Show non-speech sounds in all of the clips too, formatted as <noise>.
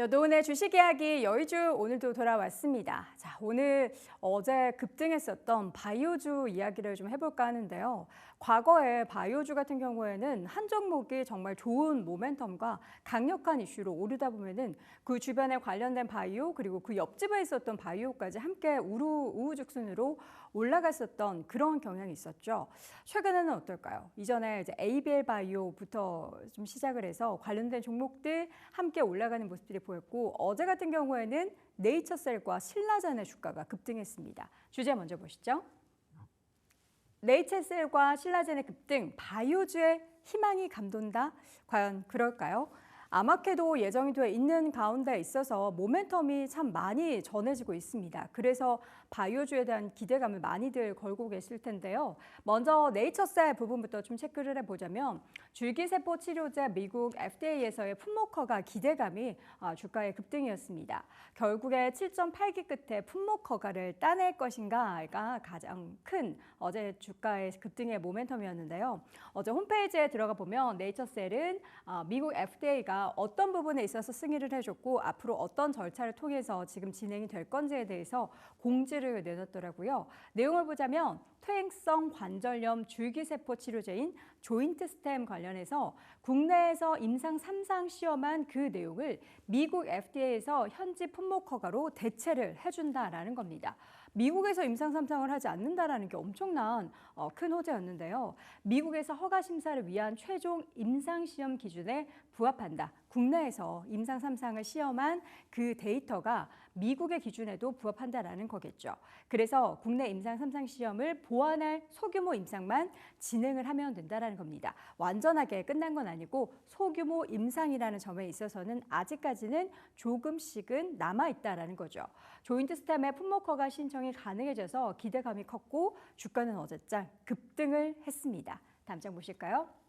여도은의 주식 이야기 여의주 오늘도 돌아왔습니다. 자, 오늘 어제 급등했었던 바이오주 이야기를 좀 해볼까 하는데요. 과거에 바이오주 같은 경우에는 한 종목이 정말 좋은 모멘텀과 강력한 이슈로 오르다 보면은 그 주변에 관련된 바이오 그리고 그 옆집에 있었던 바이오까지 함께 우루 우후죽순으로 올라갔었던 그런 경향이 있었죠. 최근에는 어떨까요? 이전에 이제 ABL 바이오부터 좀 시작을 해서 관련된 종목들 함께 올라가는 모습들이 보였고 어제 같은 경우에는 네이처셀과 신라젠의 주가가 급등했습니다. 주제 먼저 보시죠. 네이처셀과 신라젠의 급등, 바이오주의 희망이 감돈다? 과연 그럴까요? 아마케도 예정이 돼 있는 가운데 있어서 모멘텀이 참 많이 전해지고 있습니다. 그래서 바이오주에 대한 기대감을 많이들 걸고 계실 텐데요. 먼저 네이처셀 부분부터 좀 체크를 해보자면 줄기세포 치료제 미국 FDA에서의 품목허가 기대감이 아, 주가의 급등이었습니다. 결국에 7.8기 끝에 품목허가를 따낼 것인가가 가장 큰 어제 주가의 급등의 모멘텀이었는데요. 어제 홈페이지에 들어가 보면 네이처셀은 아, 미국 FDA가 어떤 부분에 있어서 승인을 해줬고 앞으로 어떤 절차를 통해서 지금 진행이 될 건지에 대해서 공지를 내놨더라고요. 내용을 보자면 퇴행성 관절염 줄기세포 치료제인 조인트 스템 관련해서 국내에서 임상 3상 시험한 그 내용을 미국 FDA에서 현지 품목 허가로 대체를 해준다라는 겁니다. 미국에서 임상 3상을 하지 않는다라는 게 엄청난 어, 큰 호재였는데요. 미국에서 허가 심사를 위한 최종 임상 시험 기준에 부합한다. 국내에서 임상 3상을 시험한 그 데이터가 미국의 기준에도 부합한다라는 거겠죠. 그래서 국내 임상 3상 시험을 보완할 소규모 임상만 진행을 하면 된다라는 겁니다. 완전하게 끝난 건 아니고 소규모 임상이라는 점에 있어서는 아직까지는 조금씩은 남아 있다라는 거죠. 조인트 스템의 품목허가 신청이 가능해져서 기대감이 컸고 주가는 어제장 급등을 했습니다. 다음 장 보실까요?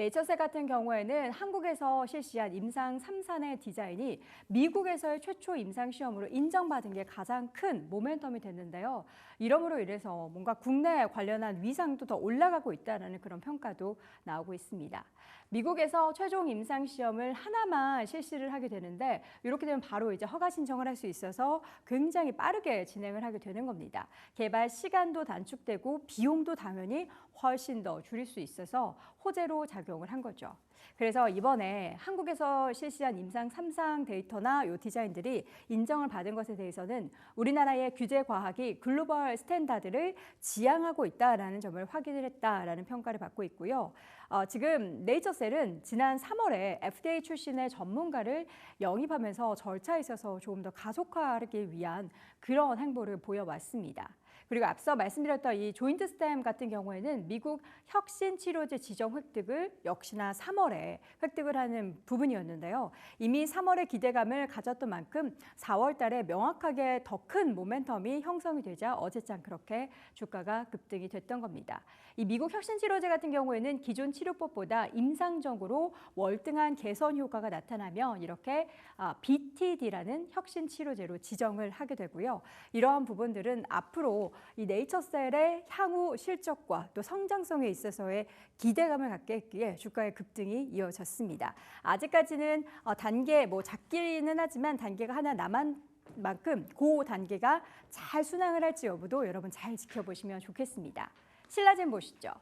네이처셀 같은 경우에는 한국에서 실시한 임상 3산의 디자인이 미국에서의 최초 임상 시험으로 인정받은 게 가장 큰 모멘텀이 됐는데요. 이러므로 인해서 뭔가 국내 관련한 위상도 더 올라가고 있다는 그런 평가도 나오고 있습니다. 미국에서 최종 임상 시험을 하나만 실시를 하게 되는데 이렇게 되면 바로 이제 허가 신청을 할 수 있어서 굉장히 빠르게 진행을 하게 되는 겁니다. 개발 시간도 단축되고 비용도 당연히 훨씬 더 줄일 수 있어서 호재로 작용을 한 거죠. 그래서 이번에 한국에서 실시한 임상 3상 데이터나 요 디자인들이 인정을 받은 것에 대해서는 우리나라의 규제 과학이 글로벌 스탠다드를 지향하고 있다라는 점을 확인을 했다라는 평가를 받고 있고요. 어, 지금 네이처셀은 지난 3월에 FDA 출신의 전문가를 영입하면서 절차에 있어서 조금 더 가속화하기 위한 그런 행보를 보여왔습니다. 그리고 앞서 말씀드렸던 이 조인트 스템 같은 경우에는 미국 혁신 치료제 지정 획득을 역시나 3월에 획득을 하는 부분이었는데요. 이미 3월에 기대감을 가졌던 만큼 4월 달에 명확하게 더 큰 모멘텀이 형성이 되자 어제장 그렇게 주가가 급등이 됐던 겁니다. 이 미국 혁신 치료제 같은 경우에는 기존 치료법보다 임상적으로 월등한 개선 효과가 나타나면 이렇게 BTD라는 혁신 치료제로 지정을 하게 되고요. 이러한 부분들은 앞으로 이 네이처셀의 향후 실적과 또 성장성에 있어서의 기대감을 갖게 했기에 주가의 급등이 이어졌습니다. 아직까지는 어, 단계 뭐 작기는 하지만 단계가 하나 남은 만큼 그 단계가 잘 순항을 할지 여부도 여러분 잘 지켜보시면 좋겠습니다. 신라젠 보시죠.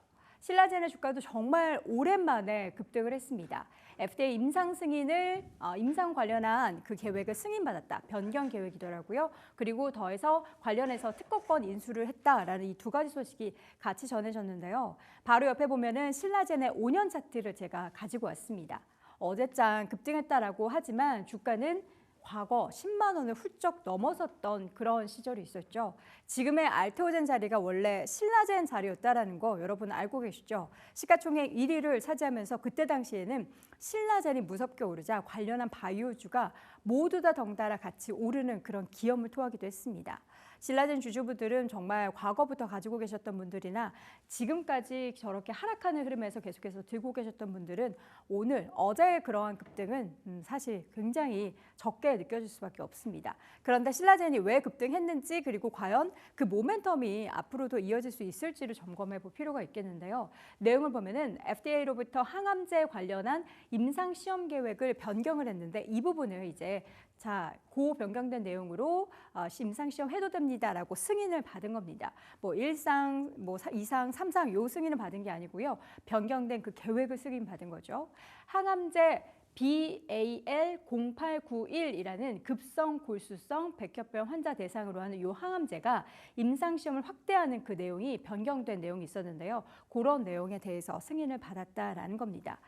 신라젠의 주가도 정말 오랜만에 급등을 했습니다. FDA 임상 승인을 어, 임상 관련한 그 계획을 승인받았다. 변경 계획이더라고요. 그리고 더해서 관련해서 특허권 인수를 했다라는 이 두 가지 소식이 같이 전해졌는데요. 바로 옆에 보면은 신라젠의 5년 차트를 제가 가지고 왔습니다. 어제장 급등했다라고 하지만 주가는 과거 10만 원을 훌쩍 넘어섰던 그런 시절이 있었죠. 지금의 알테오젠 자리가 원래 신라젠 자리였다라는 거 여러분 알고 계시죠? 시가총액 1위를 차지하면서 그때 당시에는 신라젠이 무섭게 오르자 관련한 바이오주가 모두 다 덩달아 같이 오르는 그런 기염을 토하기도 했습니다. 신라젠 주주분들은 정말 과거부터 가지고 계셨던 분들이나 지금까지 저렇게 하락하는 흐름에서 계속해서 들고 계셨던 분들은 오늘 어제의 그러한 급등은 음, 사실 굉장히 적게 느껴질 수밖에 없습니다. 그런데 신라젠이 왜 급등했는지 그리고 과연 그 모멘텀이 앞으로도 이어질 수 있을지를 점검해 볼 필요가 있겠는데요. 내용을 보면은 FDA로부터 항암제 관련한 임상 시험 계획을 변경을 했는데 이 부분을 이제 자, 고 변경된 내용으로 어, 임상 시험 해도 됩니다라고 승인을 받은 겁니다. 뭐 1상, 뭐 2상, 3상 요 승인을 받은 게 아니고요. 변경된 그 계획을 승인 받은 거죠. 항암제 BAL0891이라는 급성 골수성 백혈병 환자 대상으로 하는 이 항암제가 임상시험을 확대하는 그 내용이 변경된 내용이 있었는데요. 그런 내용에 대해서 승인을 받았다라는 겁니다.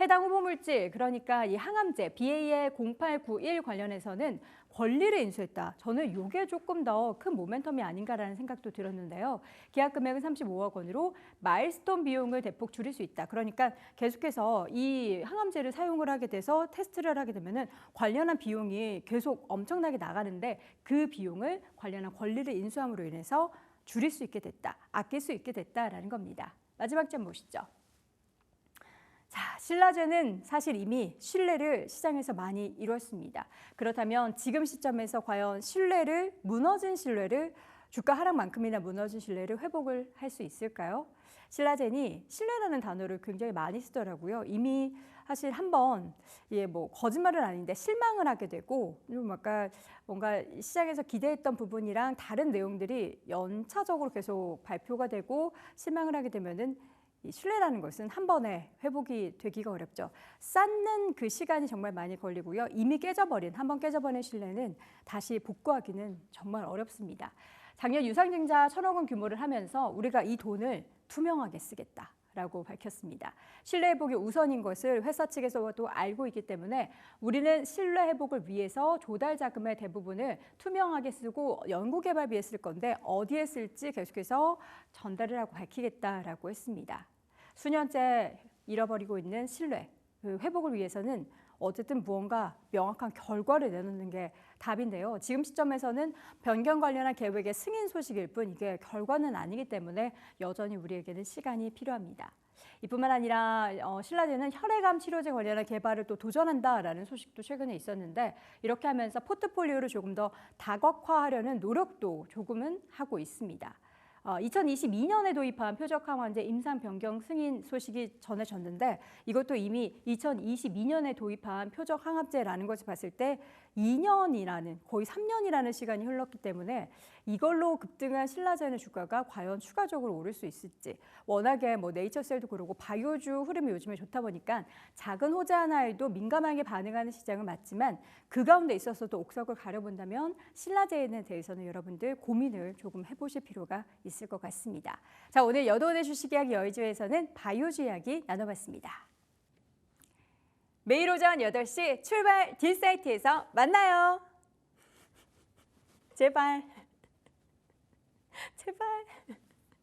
해당 후보 물질, 그러니까 이 항암제 BAL0891 관련해서는 권리를 인수했다. 저는 이게 조금 더 큰 모멘텀이 아닌가라는 생각도 들었는데요. 계약 금액은 35억 원으로 마일스톤 비용을 대폭 줄일 수 있다. 그러니까 계속해서 이 항암제를 사용을 하게 돼서 테스트를 하게 되면은 관련한 비용이 계속 엄청나게 나가는데 그 비용을 관련한 권리를 인수함으로 인해서 줄일 수 있게 됐다. 아낄 수 있게 됐다라는 겁니다. 마지막 점 보시죠. 자, 신라제는 사실 이미 신뢰를 시장에서 많이 이뤘습니다. 그렇다면 지금 시점에서 과연 신뢰를 무너진 신뢰를 주가 하락만큼이나 무너진 신뢰를 회복을 할 수 있을까요? 신라젠이 신뢰라는 단어를 굉장히 많이 쓰더라고요. 이미 사실 한번 예, 뭐 거짓말은 아닌데 실망을 하게 되고 좀 약간 뭔가 시장에서 기대했던 부분이랑 다른 내용들이 연차적으로 계속 발표가 되고 실망을 하게 되면은 이 신뢰라는 것은 한 번에 회복이 되기가 어렵죠. 쌓는 그 시간이 정말 많이 걸리고요. 이미 깨져버린 한 번 깨져버린 신뢰는 다시 복구하기는 정말 어렵습니다. 작년 유상증자 천억 원 규모를 하면서 우리가 이 돈을 투명하게 쓰겠다. 라고 밝혔습니다. 신뢰 회복이 우선인 것을 회사 측에서도 알고 있기 때문에 우리는 신뢰 회복을 위해서 조달 자금의 대부분을 투명하게 쓰고 연구 개발비에 쓸 건데 어디에 쓸지 계속해서 전달을 하고 밝히겠다라고 했습니다. 수년째 잃어버리고 있는 신뢰 그 회복을 위해서는 어쨌든 무언가 명확한 결과를 내놓는 게 답인데요. 지금 시점에서는 변경 관련한 계획의 승인 소식일 뿐 이게 결과는 아니기 때문에 여전히 우리에게는 시간이 필요합니다. 이뿐만 아니라 어, 신라제는 혈액암 치료제 관련한 개발을 또 도전한다라는 소식도 최근에 있었는데 이렇게 하면서 포트폴리오를 조금 더 다각화하려는 노력도 조금은 하고 있습니다. 어, 2022년에 도입한 표적 항원제 임상 변경 승인 소식이 전해졌는데 이것도 이미 2022년에 도입한 표적 항암제라는 것을 봤을 때 2년이라는 거의 3년이라는 시간이 흘렀기 때문에 이걸로 급등한 신라젠의 주가가 과연 추가적으로 오를 수 있을지 워낙에 뭐 네이처셀도 그러고 바이오주 흐름이 요즘에 좋다 보니까 작은 호재 하나에도 민감하게 반응하는 시장은 맞지만 그 가운데 있어서도 옥석을 가려본다면 신라젠에 대해서는 여러분들 고민을 조금 해보실 필요가 있을 것 같습니다. 자 오늘 여도원의 주식 이야기 여의주에서는 바이오주 이야기 나눠봤습니다. 매일 오전 8시 출발 딜사이트에서 만나요. 제발. <laughs> 제발.